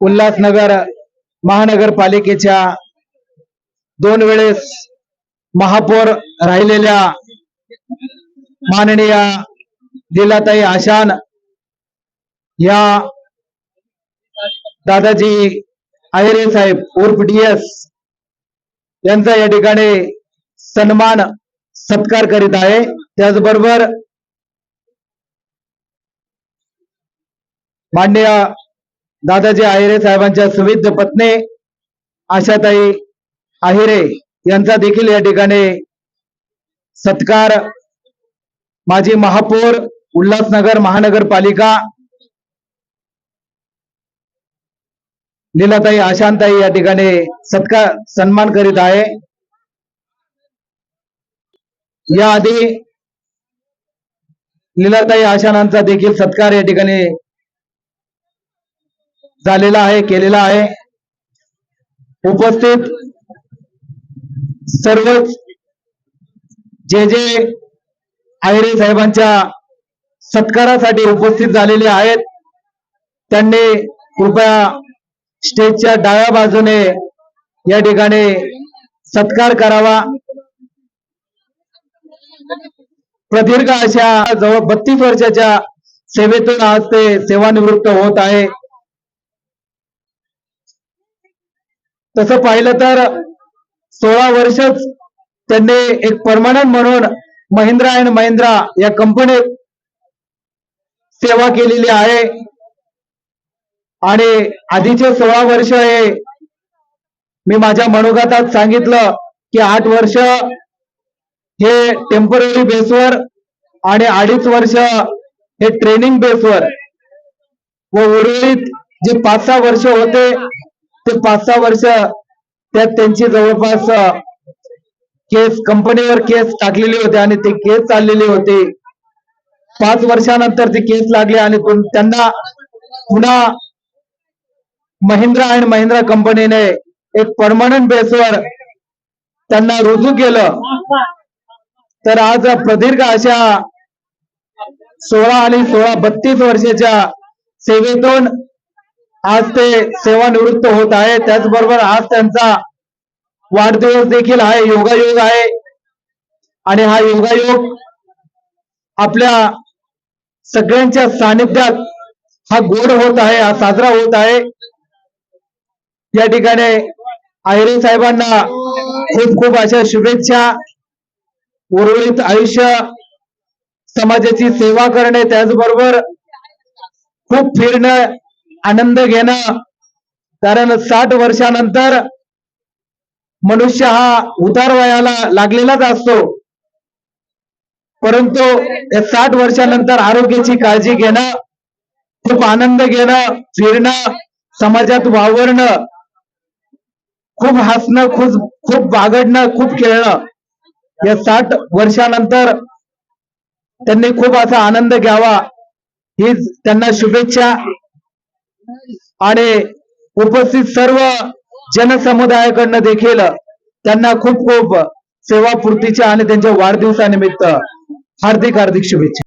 उल्हासनगर महानगरपालिकेच्या दोन वेळेस महापौर राहिलेल्या माननीय दिलाताई आशान या दादाजी आहिरे साहेब उर्फ डीएस यांचा या ठिकाणी सन्मान सत्कार करीत आहे. त्याचबरोबर मान्य दादाजी आहिरे साहेबांच्या सुविध पत्नी आशाताई आहिरे यांचा देखील या ठिकाणी सत्कार. माजी महापौर उल्हासनगर महानगरपालिका लीलाताई आशांताई या ठिकाणी सत्कार सन्मान करीत आहे. याआधी लीलाताई आशानांचा देखील सत्कार या ठिकाणी झालेला आहे केलेला आहे. उपस्थित सर्वच जे जे आयरे साहेबांच्या सत्कारासाठी उपस्थित झालेले आहेत त्यांनी कृपया स्टेजच्या डाव्या बाजूने या ठिकाणी सत्कार करावा. प्रदीर्घ अशा जवळ बत्तीस वर्षाच्या सेवेतून आज ते सेवानिवृत्त होत आहे. तसं पाहिलं तर सोळा वर्षच त्यांनी एक परमनंट म्हणून महिंद्रा अँड महिंद्रा या कंपनीत सेवा केलेली आहे. आणि आधीचे सोळा वर्ष हे मी माझ्या मनोगतात सांगितलं की आठ वर्ष हे टेंपररी बेसवर आणि अडीच वर्ष हे ट्रेनिंग बेसवर व उर्वरित जे पाच सहा वर्ष होते ते पाच सहा वर्ष त्यात त्यांची जवळपास केस कंपनीवर केस टाकलेली होती आणि ते केस चाललेले होते. पाच वर्षानंतर ते केस लागले आणि त्यांना पुन्हा महिंद्रा अँड महिंद्रा कंपनीने एक परमनंट बेसवर त्यांना रुजू केलं. तर आज प्रदीर्घ अशा सोळा आणि सोळा बत्तीस वर्षाच्या सेवेतून आज ते सेवानिवृत्त होत आहे. त्याचबरोबर आज त्यांचा वाढदिवस देखील आहे. योगायोग आहे. आणि हा योगायोग आपल्या सगळ्यांच्या सानिध्यात हा गोड होत आहे. हा साजरा होत आहे. या ठिकाणी आयरे साहेबांना खूप खूप अशा शुभेच्छा. उर्वरित आयुष्य समाजाची सेवा करणे त्याचबरोबर खूप फिरणं आनंद घेणं. कारण साठ वर्षानंतर मनुष्य हा उतार वयाला लागलेलाच असतो. परंतु या साठ वर्षानंतर आरोग्याची काळजी घेणं खूप आनंद घेणं फिरणं समाजात वावरणं खूप हसणं खूप खूप बागडणं खूप खेळणं या साठ वर्षानंतर त्यांनी खूप असा आनंद घ्यावा. हीच त्यांना शुभेच्छा. आणि उपस्थित सर्व जनसमुदायाकडनं देखील त्यांना खूप खूप सेवापूर्तीच्या आणि त्यांच्या वाढदिवसानिमित्त हार्दिक हार्दिक शुभेच्छा.